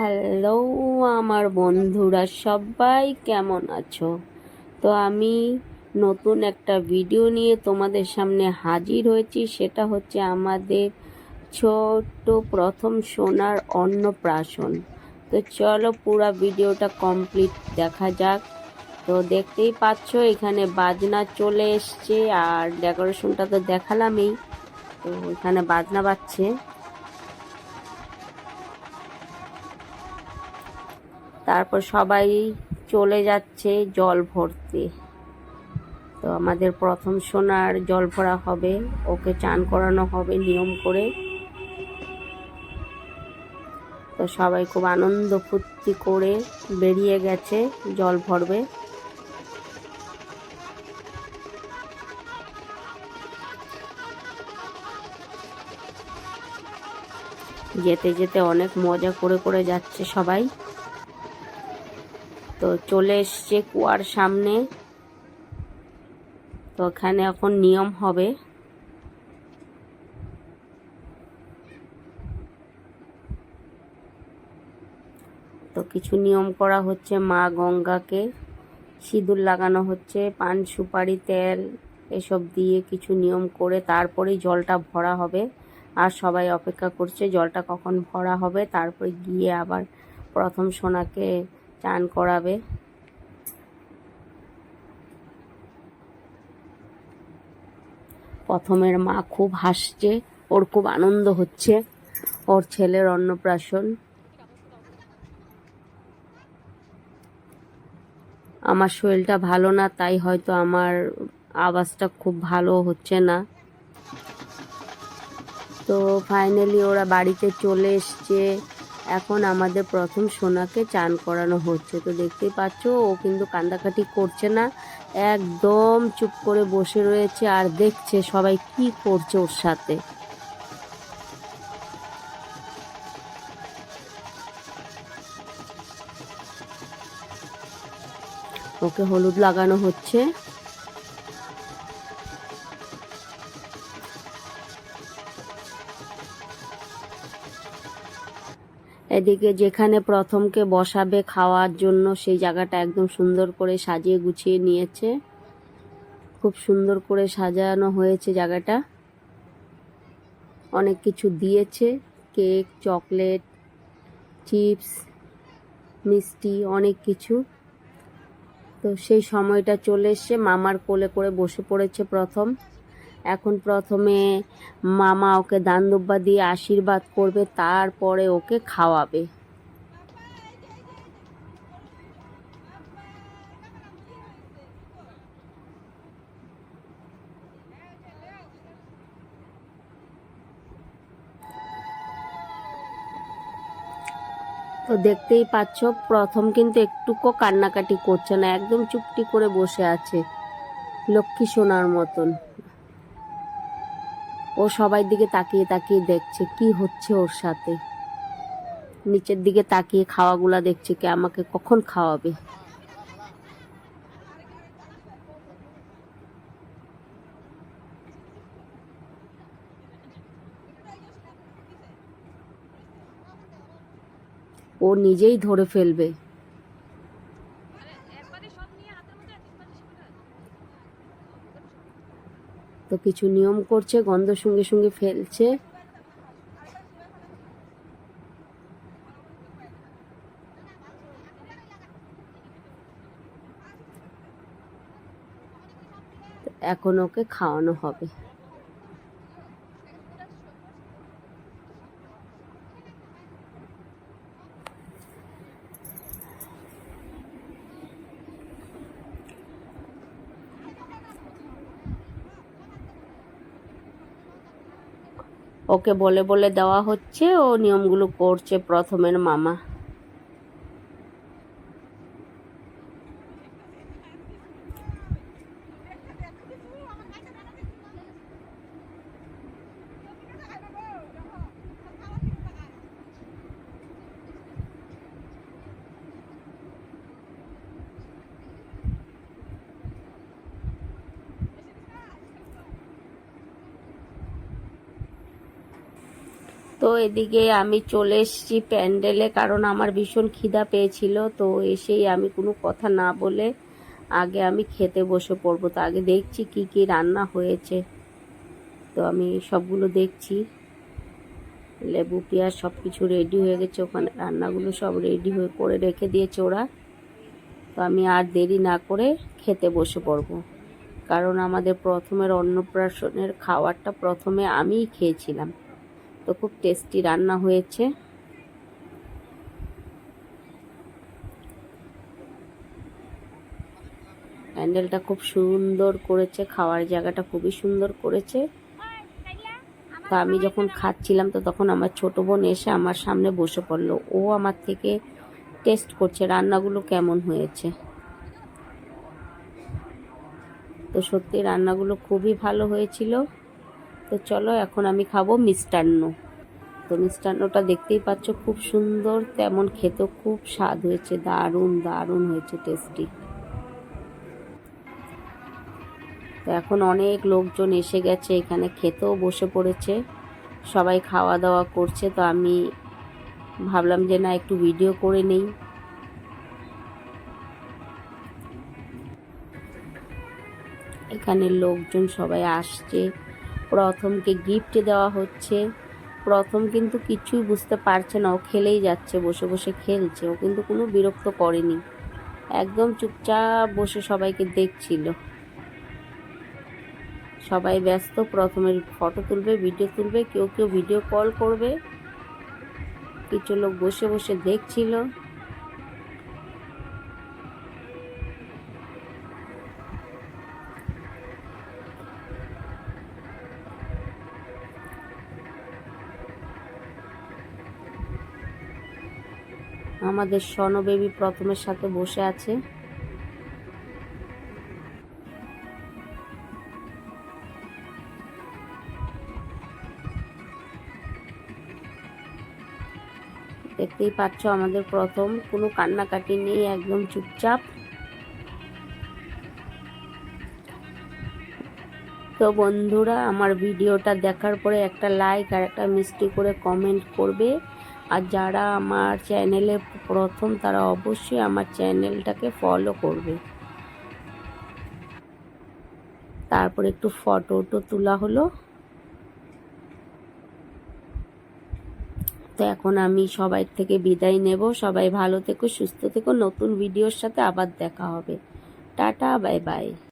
Hello আমার বন্ধুরা, সবাই কেমন আছো? তো আমি নতুন একটা ভিডিও নিয়ে তোমাদের সামনে হাজির হয়েছি। সেটা হচ্ছে আমাদের ছোট্ট প্রথম সোনার অন্নপ্রাশন। তো চলো পুরো ভিডিওটা কমপ্লিট দেখা যাক। তো দেখতেই পাচ্ছ, এখানে বাজনা চলে এসছে আর ডেকোরেশনটা তো দেখালামই। তো এখানে বাজনা বাজছে। তারপর সবাই চলে যাচ্ছে জল ভরতে। তো আমাদের প্রথম সোনার জল ভরা হবে, ওকে চান করানো হবে নিয়ম করে। তো সবাই খুব আনন্দ ফুর্তি করে বেরিয়ে গেছে, জল ভরবে। যেতে যেতে অনেক মজা করে করে যাচ্ছে সবাই। তো চলে এসছে কুয়ার সামনে। তো এখানে এখন নিয়ম হবে। তো কিছু নিয়ম করা হচ্ছে মা গঙ্গাকে। সিঁদুর লাগানো হচ্ছে, পান, সুপারি, তেল এসব দিয়ে কিছু নিয়ম করে তারপরেই জলটা ভরা হবে। আর সবাই অপেক্ষা করছে জলটা কখন ভরা হবে। তারপরে গিয়ে আবার প্রথম সোনাকে চান করাবে। প্রথমের মা খুব হাসছে, ওর খুব আনন্দ হচ্ছে, ওর ছেলের অন্নপ্রাশন। আমার শরীরটা ভালো না, তাই হয়তো আমার আওয়াজটা খুব ভালো হচ্ছে না। তো ফাইনালি ওরা বাড়িতে চলে এসছে। এখন আমাদের প্রথম সোনাকে চান করানো হচ্ছে। তো দেখতেই পাচ্ছ, ও কিন্তু কান্দাকাটি করছে না। একদম চুপ করে বসে রয়েছে আর দেখছে সবাই কি করছে ওর সাথে। ওকে হলুদ লাগানো হচ্ছে। এদিকে যেখানে প্রথমকে বসাবে খাওয়ার জন্য সেই জায়গাটা একদম সুন্দর করে সাজিয়ে গুছিয়ে নিয়েছে। খুব সুন্দর করে সাজানো হয়েছে জায়গাটা। অনেক কিছু দিয়েছে, কেক, চকলেট, চিপস, মিষ্টি, অনেক কিছু। তো সেই সময়টা চলে এসছে, মামার কোলে করে বসে পড়েছে প্রথম। এখন প্রথমে মামা ওকে দান দুব্বা দিয়ে আশীর্বাদ করবে, তারপরে ওকে খাওয়াবে। তো দেখতেই পাচ্ছ, প্রথম কিন্তু একটুকু কান্নাকাটি করছে না, একদম চুপটি করে বসে আছে লক্ষ্মী সোনার মতন। সবাই দিকে তাকিয়ে তাকিয়ে দেখছে কি হচ্ছে ওর সাথে। নিচের দিকে তাকিয়ে খাওয়াগুলা দেখছে কে আমাকে কখন খাওয়াবে। ও নিজেই ধরে ফেলবে তো কিছু নিয়ম করছে গন্ধ সঙ্গে সঙ্গে ফেলছে। এখন ওকে খাওয়ানো হবে। ওকে বলে বলে দেওয়া হচ্ছে ও নিয়মগুলো করছে প্রথমের মামা। তো এদিকে আমি চলে এসেছি প্যান্ডেলে, কারণ আমার ভীষণ খিদা পেয়েছিল। তো এসেই আমি কোনো কথা না বলে আগে আমি খেতে বসে পড়ব। তো আগে দেখছি কি কি রান্না হয়েছে। তো আমি সবগুলো দেখছি। লেবু, পেঁয়াজ সব কিছু রেডি হয়ে গেছে। ওখানে রান্নাগুলো সব রেডি হয়ে করে রেখে দিয়েছে ওরা। তো আমি আর দেরি না করে খেতে বসে পড়ব। কারণ আমাদের প্রথমের অন্নপ্রাশনের খাবারটা প্রথমে আমিই খেয়েছিলাম। তো খুব টেস্টি রান্না হয়েছে। প্যান্ডেলটা খুব সুন্দর করেছে, খাওয়ার জায়গাটা খুবই সুন্দর করেছে। তো আমি যখন খাচ্ছিলাম, তো তখন আমার ছোট বোন এসে আমার সামনে বসে পড়ল। ও আমার থেকে টেস্ট করছে রান্নাগুলো কেমন হয়েছে। তো সত্যি রান্নাগুলো খুবই ভালো হয়েছিল। তো চলো, এখন আমি খাব মিষ্টান্ন। তো মিষ্টান্নটা দেখতেই পাচ্ছ, খুব সুন্দর, তেমন খেতেও খুব স্বাদ হয়েছে, দারুণ দারুণ হয়েছে টেস্টি তো এখন অনেক লোকজন এসে গেছে, এখানে খেতেও বসে পড়েছে, সবাই খাওয়া দাওয়া করছে, তো আমি ভাবলাম যে না, একটু ভিডিও করে নেই। এখানে লোকজন সবাই আসছে প্রথমকে গিফট দেওয়া হচ্ছে। প্রথম কিন্তু কিছুই বুঝতে পারছে না, ও খেলেই যাচ্ছে, বসে বসে খেলছে। ও কিন্তু কোনো বিরক্ত করেনি। একদম চুপচাপ বসে সবাইকে দেখছিল। সবাই ব্যস্ত, প্রথমে ফটো তুলবে ভিডিও তুলবে, কেউ কেউ ভিডিও কল করবে। কিছু লোক বসে বসে দেখছিল। আমাদের সনবেবী প্রথমের সাথে বসে আছে। দেখতেই পাচ্ছ আমাদের প্রথম। কোনো কান্নাকাটি নেই, একদম চুপচাপ। তো বন্ধুরা, আমার ভিডিওটা দেখার পরে একটা লাইক আর একটা মিষ্টি করে কমেন্ট করবে। আর যারা আমার চ্যানেলে প্রথম, তারা অবশ্যই আমার চ্যানেলটাকে ফলো করবে। তারপর একটু ফটো তো তোলা হলো। তো এখন আমি সবাই থেকে বিদায় নেব। সবাই ভালো থেকো, সুস্থ থেকো। নতুন ভিডিওর সাথে আবার দেখা হবে। Tata bye bye